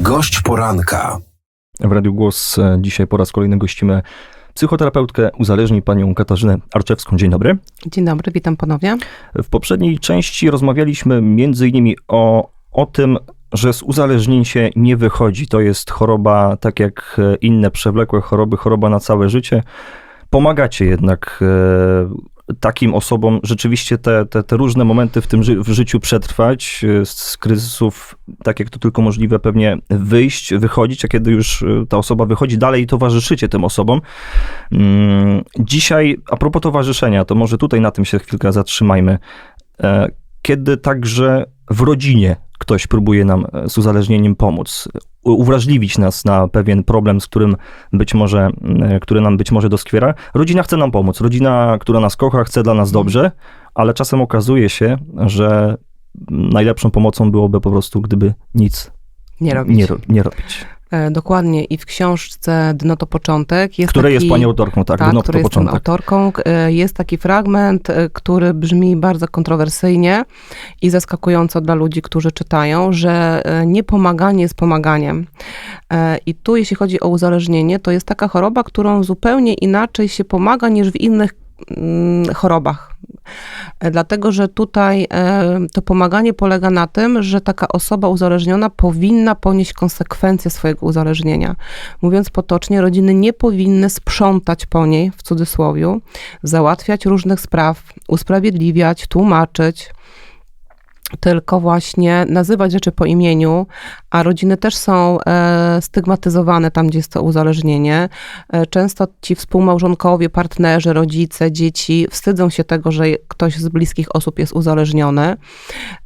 Gość poranka. W Radiu Głos e, dzisiaj po raz kolejny gościmy psychoterapeutkę uzależni panią Katarzynę Arczewską. Dzień dobry. Dzień dobry, witam ponownie. W poprzedniej części rozmawialiśmy między innymi o, o tym, że z uzależnień się nie wychodzi. To jest choroba, tak jak e, inne przewlekłe choroby, choroba na całe życie. Pomagacie jednak e, takim osobom rzeczywiście te, te, te różne momenty w tym ży w życiu przetrwać, e, z kryzysów, tak jak to tylko możliwe, pewnie wyjść, wychodzić, a kiedy już e, ta osoba wychodzi dalej, towarzyszycie tym osobom. Mm, Dzisiaj, a propos towarzyszenia, to może tutaj na tym się chwilkę zatrzymajmy. E, Kiedy także w rodzinie ktoś próbuje nam z uzależnieniem pomóc, uwrażliwić nas na pewien problem, z którym być może, mm, który nam być może doskwiera. Rodzina chce nam pomóc, rodzina, która nas kocha, chce dla nas dobrze, ale czasem okazuje się, że najlepszą pomocą byłoby po prostu, gdyby nic Nie robić. nie, nie robić. E, dokładnie. I w książce Dno to początek jest Której taki, jest pani autorką, tak? tak, no, to początek. autorką. E, Jest taki fragment, e, który brzmi bardzo kontrowersyjnie i zaskakująco dla ludzi, którzy czytają, że niepomaganie jest pomaganiem. I tu, jeśli chodzi o uzależnienie, to jest taka choroba, którą zupełnie inaczej się pomaga niż w innych chorobach. E, Dlatego, że tutaj e, to pomaganie polega na tym, że taka osoba uzależniona powinna ponieść konsekwencje swojego uzależnienia. Mówiąc potocznie, rodziny nie powinny sprzątać po niej, w cudzysłowie, załatwiać różnych spraw, usprawiedliwiać, tłumaczyć tylko właśnie nazywać rzeczy po imieniu, a rodziny też są e, stygmatyzowane tam, gdzie jest to uzależnienie. E, często ci współmałżonkowie, partnerzy, rodzice, dzieci wstydzą się tego, że ktoś z bliskich osób jest uzależniony.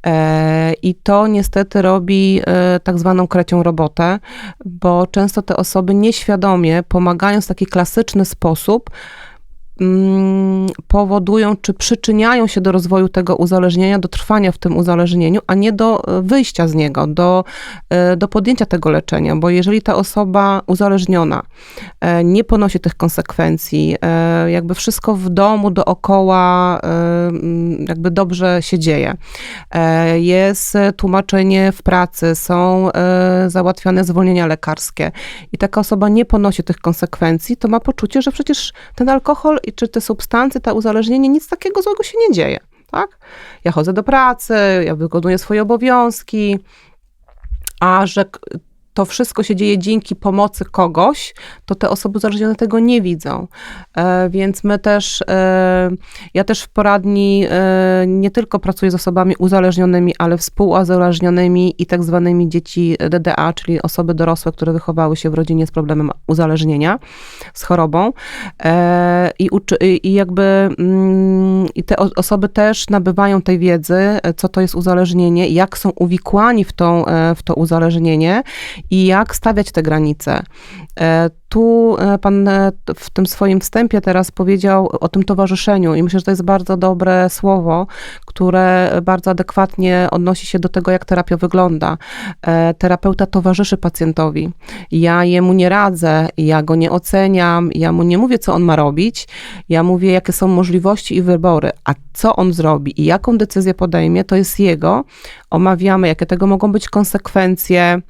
E, I to niestety robi tak zwaną krecią robotę, bo często te osoby nieświadomie, pomagając w taki klasyczny sposób, powodują czy przyczyniają się do rozwoju tego uzależnienia, do trwania w tym uzależnieniu, a nie do e, wyjścia z niego, do, e, do podjęcia tego leczenia, bo jeżeli ta osoba uzależniona e, nie ponosi tych konsekwencji, jakby wszystko w domu dookoła mm, jakby dobrze się dzieje, jest tłumaczenie w pracy, są załatwiane zwolnienia lekarskie i taka osoba nie ponosi tych konsekwencji, to ma poczucie, że przecież ten alkohol i czy te substancje, to uzależnienie, nic takiego złego się nie dzieje, tak? Ja chodzę do pracy, ja wykonuję swoje obowiązki, a że to wszystko się dzieje dzięki pomocy kogoś, to te osoby uzależnione tego nie widzą. E, więc my też, e, ja też w poradni e, nie tylko pracuję z osobami uzależnionymi, ale współuzależnionymi i tak zwanymi dzieci DDA, czyli osoby dorosłe, które wychowały się w rodzinie z problemem uzależnienia, z chorobą. I, uczy, i jakby mm, i te osoby też nabywają tej wiedzy, co to jest uzależnienie, jak są uwikłani w, tą, w to uzależnienie i jak stawiać te granice. E, Tu e, pan e, w tym swoim wstępie teraz powiedział o tym towarzyszeniu i myślę, że to jest bardzo dobre słowo, które bardzo adekwatnie odnosi się do tego, jak terapia wygląda. Terapeuta towarzyszy pacjentowi. Ja jemu nie radzę, ja go nie oceniam, ja mu nie mówię, co on ma robić, ja mówię, jakie są możliwości i wybory, a co on zrobi i jaką decyzję podejmie, to jest jego. Omawiamy, jakie tego mogą być konsekwencje,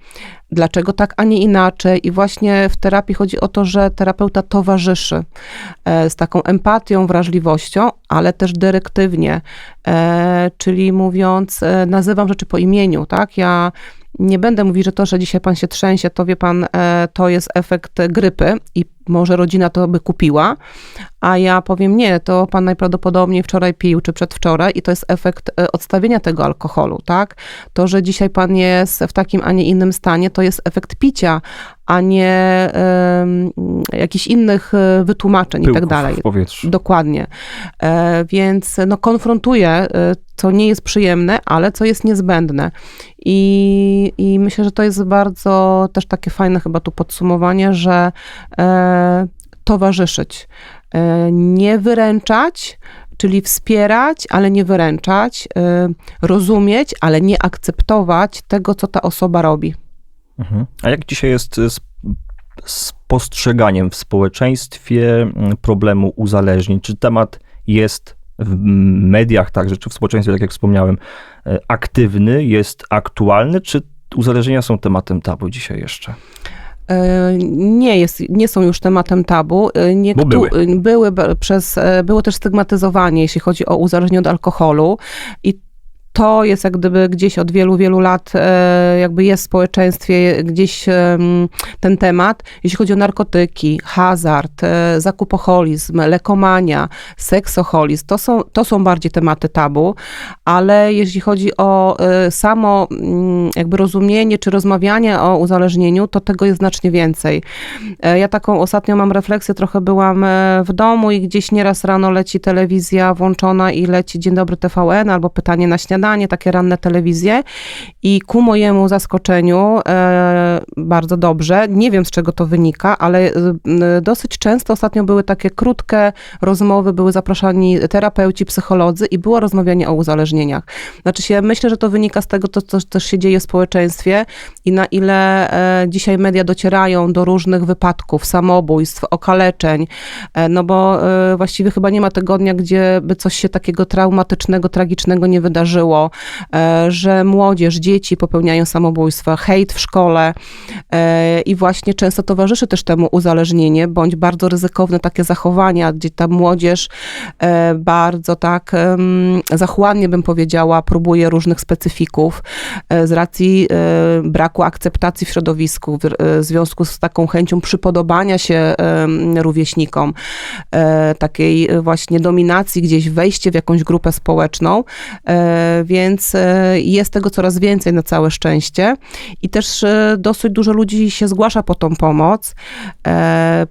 dlaczego tak, a nie inaczej. I właśnie w terapii chodzi o to, że terapeuta towarzyszy e, z taką empatią, wrażliwością, ale też dyrektywnie, e, czyli mówiąc, e, nazywam rzeczy po imieniu, tak? Ja nie będę mówić, że to, że dzisiaj pan się trzęsie, to wie pan, to jest efekt grypy i może rodzina to by kupiła, a ja powiem nie, to pan najprawdopodobniej wczoraj pił czy przedwczoraj i to jest efekt e, odstawienia tego alkoholu, tak? To, że dzisiaj pan jest w takim, a nie innym stanie, to jest efekt picia, a nie em, jakichś innych e, wytłumaczeń i tak Pyłków dalej. w powietrzu. Dokładnie. E, więc no, konfrontuję, co nie jest przyjemne, ale co jest niezbędne. I, I myślę, że to jest bardzo też takie fajne chyba tu podsumowanie, że towarzyszyć, e, nie wyręczać, czyli wspierać, ale nie wyręczać, e, rozumieć, ale nie akceptować tego, co ta osoba robi. Mhm. A jak dzisiaj jest z, z postrzeganiem w społeczeństwie mm, problemu uzależnień? Czy temat jest w mediach także, czy w społeczeństwie, tak jak wspomniałem, e, aktywny, jest aktualny, czy uzależnienia są tematem tabu dzisiaj jeszcze? E, nie, jest, nie są już tematem tabu. E, były. były be- przez, e, było też stygmatyzowanie, jeśli chodzi o uzależnienie od alkoholu i to jest jak gdyby gdzieś od wielu, wielu lat e, jakby jest w społeczeństwie gdzieś ten temat. Jeśli chodzi o narkotyki, hazard, e, zakupoholizm, lekomania, seksoholizm, to są, to są bardziej tematy tabu, ale jeśli chodzi o e, samo mm, jakby rozumienie czy rozmawianie o uzależnieniu, to tego jest znacznie więcej. Ja taką ostatnio mam refleksję, trochę byłam w domu i gdzieś nieraz rano leci telewizja włączona i leci Dzień Dobry TVN albo Pytanie na śniadanie, takie ranne telewizje i ku mojemu zaskoczeniu e, bardzo dobrze, nie wiem z czego to wynika, ale e, dosyć często ostatnio były takie krótkie rozmowy, były zapraszani terapeuci, psycholodzy i było rozmawianie o uzależnieniach. Znaczy się, myślę, że to wynika z tego, co co też się dzieje w społeczeństwie i na ile e, dzisiaj media docierają do różnych wypadków, samobójstw, okaleczeń, e, no bo e, właściwie chyba nie ma tygodnia, gdzie by coś się takiego traumatycznego, tragicznego nie wydarzyło, e, że młodzież, dzieci popełniają samobójstwa, hejt w szkole e, i właśnie często towarzyszy też temu uzależnienie, bądź bardzo ryzykowne takie zachowania, gdzie ta młodzież e, bardzo tak zachłannie bym powiedziała, próbuje różnych specyfików z racji braku akceptacji w środowisku, w, związku z taką chęcią przypodobania się rówieśnikom, takiej właśnie dominacji, gdzieś wejście w jakąś grupę społeczną, więc e, jest tego coraz więcej na całe szczęście i też e, dosyć dużo ludzi się zgłasza po tą pomoc. E,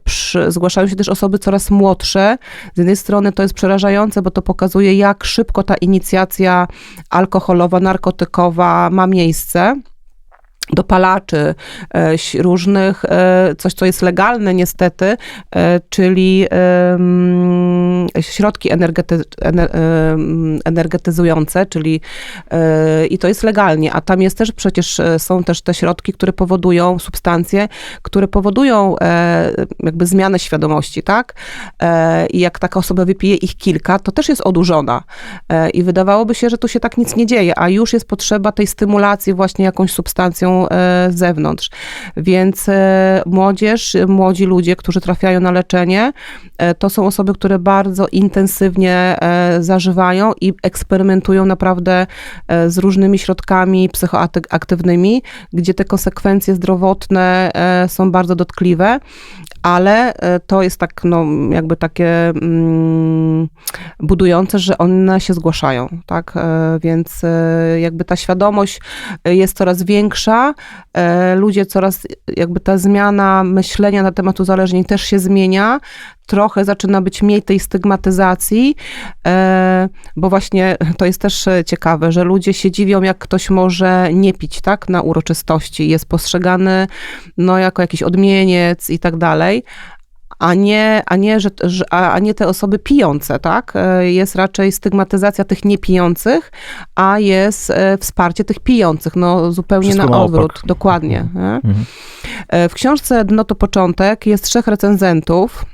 zgłaszają się też osoby coraz młodsze. Z jednej strony to jest przerażające, bo to pokazuje, jak szybko ta inicjacja alkoholowa, narkotykowa ma miejsce dopalaczy, e, różnych, e, coś co jest legalne niestety, e, czyli środki energetyzujące, czyli i to jest legalnie, a tam jest też przecież są też te środki, które powodują substancje, które powodują jakby zmianę świadomości, tak? I jak taka osoba wypije ich kilka, to też jest odurzona. I wydawałoby się, że tu się tak nic nie dzieje, a już jest potrzeba tej stymulacji właśnie jakąś substancją e, z zewnątrz. Więc e, młodzież, młodzi ludzie, którzy trafiają na leczenie, e, to są osoby, które bardzo intensywnie zażywają i eksperymentują naprawdę z różnymi środkami psychoaktywnymi, gdzie te konsekwencje zdrowotne są bardzo dotkliwe, ale e, to jest tak, no, jakby takie mm, budujące, że one się zgłaszają, tak? E, Więc e, jakby ta świadomość jest coraz większa, ludzie coraz, jakby ta zmiana myślenia na temat uzależnień też się zmienia, trochę zaczyna być mniej tej stygmatyzacji, e, bo właśnie to jest też e, ciekawe, że ludzie się dziwią, jak ktoś może nie pić, tak, na uroczystości, jest postrzegany, no, jako jakiś odmieniec i tak dalej, a nie, a nie, że, a nie te osoby pijące, tak? E, Jest raczej stygmatyzacja tych niepijących, a jest wsparcie tych pijących, no zupełnie Wszystko na odwrót, opak. dokładnie. nie? Mhm. W książce Dno to początek jest trzech recenzentów.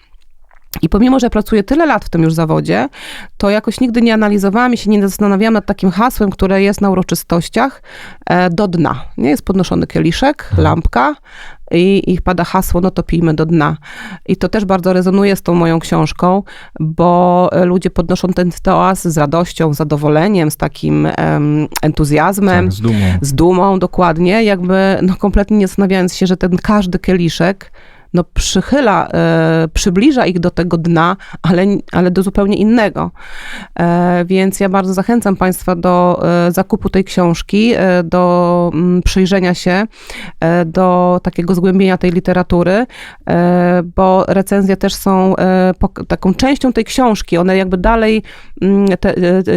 I pomimo, że pracuję tyle lat w tym już zawodzie, to jakoś nigdy nie analizowałam i się nie zastanawiałam nad takim hasłem, które jest na uroczystościach e, do dna. Nie jest podnoszony kieliszek, lampka i, i pada hasło, no to pijmy do dna. I to też bardzo rezonuje z tą moją książką, bo e, ludzie podnoszą ten toast z radością, zadowoleniem, z takim em, entuzjazmem Tak, z dumą. z dumą dokładnie, jakby no kompletnie nie zastanawiając się, że ten każdy kieliszek no przychyla, e, przybliża ich do tego dna, ale, ale do zupełnie innego. E, więc ja bardzo zachęcam Państwa do e, zakupu tej książki, e, do mm, przyjrzenia się, e, do takiego zgłębienia tej literatury, e, bo recenzje też są pok- taką częścią tej książki. One jakby dalej mm, te,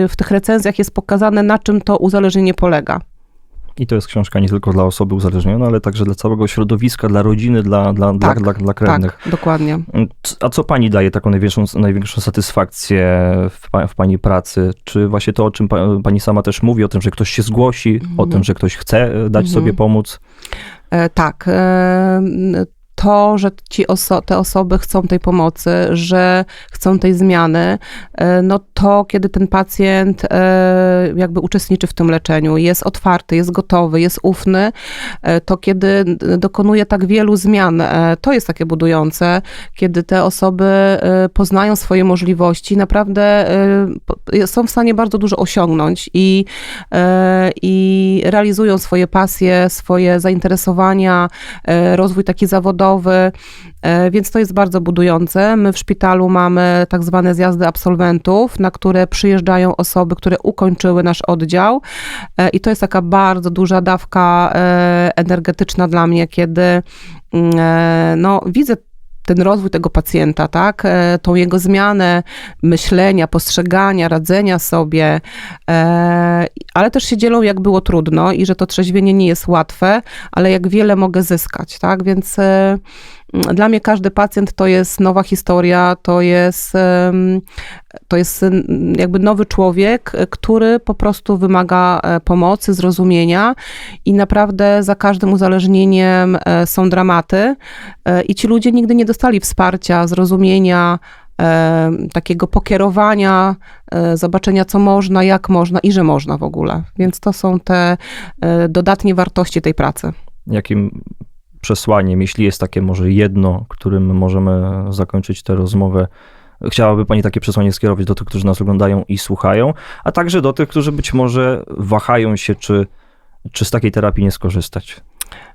w tych recenzjach jest pokazane, na czym to uzależnienie polega. I to jest książka nie tylko dla osoby uzależnionej, ale także dla całego środowiska, dla rodziny, dla, dla, Tak, dla, dla, dla krewnych. Tak, dokładnie. A co pani daje taką największą, największą satysfakcję w, pa, w pani pracy? Czy właśnie to, o czym pa, pani sama też mówi, o tym, że ktoś się zgłosi, o Mhm. tym, że ktoś chce e, dać Mhm. sobie pomóc? E, tak. To, że ci oso- te osoby chcą tej pomocy, że chcą tej zmiany, e, no to kiedy ten pacjent e, jakby uczestniczy w tym leczeniu, jest otwarty, jest gotowy, jest ufny, e, to kiedy dokonuje tak wielu zmian, to jest takie budujące, kiedy te osoby poznają swoje możliwości, naprawdę są w stanie bardzo dużo osiągnąć i, i realizują swoje pasje, swoje zainteresowania, rozwój taki zawodowy, e, więc to jest bardzo budujące. My w szpitalu mamy tak zwane zjazdy absolwentów, na które przyjeżdżają osoby, które ukończyły nasz oddział e, i to jest taka bardzo duża dawka e, energetyczna dla mnie, kiedy mm, no, widzę ten rozwój tego pacjenta, tak, e, tą jego zmianę myślenia, postrzegania, radzenia sobie, e, ale też się dzielą, jak było trudno i że to trzeźwienie nie jest łatwe, ale jak wiele mogę zyskać, tak, więc e, dla mnie każdy pacjent to jest nowa historia, to jest, to jest jakby nowy człowiek, który po prostu wymaga e, pomocy, zrozumienia i naprawdę za każdym uzależnieniem e, są dramaty e, i ci ludzie nigdy nie dostali wsparcia, zrozumienia, takiego pokierowania, zobaczenia co można, jak można i że można w ogóle. Więc to są te dodatnie wartości tej pracy. Jakim przesłaniem, jeśli jest takie może jedno, którym możemy zakończyć tę rozmowę, chciałaby Pani takie przesłanie skierować do tych, którzy nas oglądają i słuchają, a także do tych, którzy być może wahają się, czy, czy z takiej terapii nie skorzystać?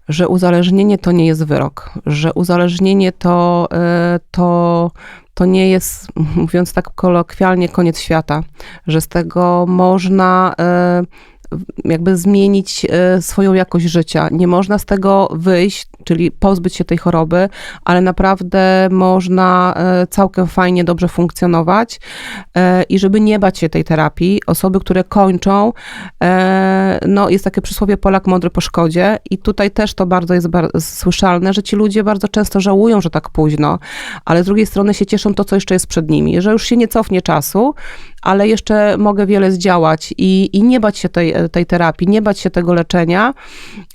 że uzależnienie to nie jest wyrok, że uzależnienie to, y, to, to nie jest, mówiąc tak kolokwialnie, koniec świata, że z tego można y, jakby zmienić y, swoją jakość życia. Nie można z tego wyjść, czyli pozbyć się tej choroby, ale naprawdę można y, całkiem fajnie, dobrze funkcjonować y, i żeby nie bać się tej terapii, osoby, które kończą, e, no jest takie przysłowie Polak mądry po szkodzie i tutaj też to bardzo jest słyszalne, że ci ludzie bardzo często żałują, że tak późno, ale z drugiej strony się cieszą to, co jeszcze jest przed nimi, że już się nie cofnie czasu, ale jeszcze mogę wiele zdziałać i, i nie bać się tej, tej terapii, nie bać się tego leczenia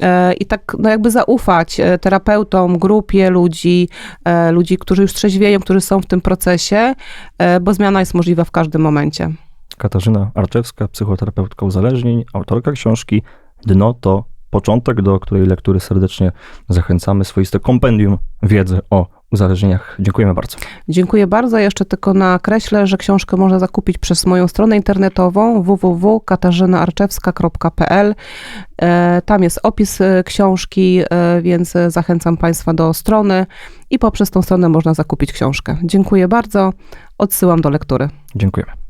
e, i tak no jakby zaufać e, terapeutom, grupie ludzi, e, ludzi, którzy już trzeźwieją, którzy są w tym procesie, e, bo zmiana jest możliwa w każdym momencie. Katarzyna Arczewska, psychoterapeutka uzależnień, autorka książki Dno to początek, do której lektury serdecznie zachęcamy. Swoiste kompendium wiedzy o uzależnieniach. Dziękujemy bardzo. Dziękuję bardzo. Jeszcze tylko nakreślę, że książkę można zakupić przez moją stronę internetową www.katarzynaarczewska.pl. E, Tam jest opis e, książki, e, więc zachęcam Państwa do strony i poprzez tą stronę można zakupić książkę. Dziękuję bardzo. Odsyłam do lektury. Dziękujemy.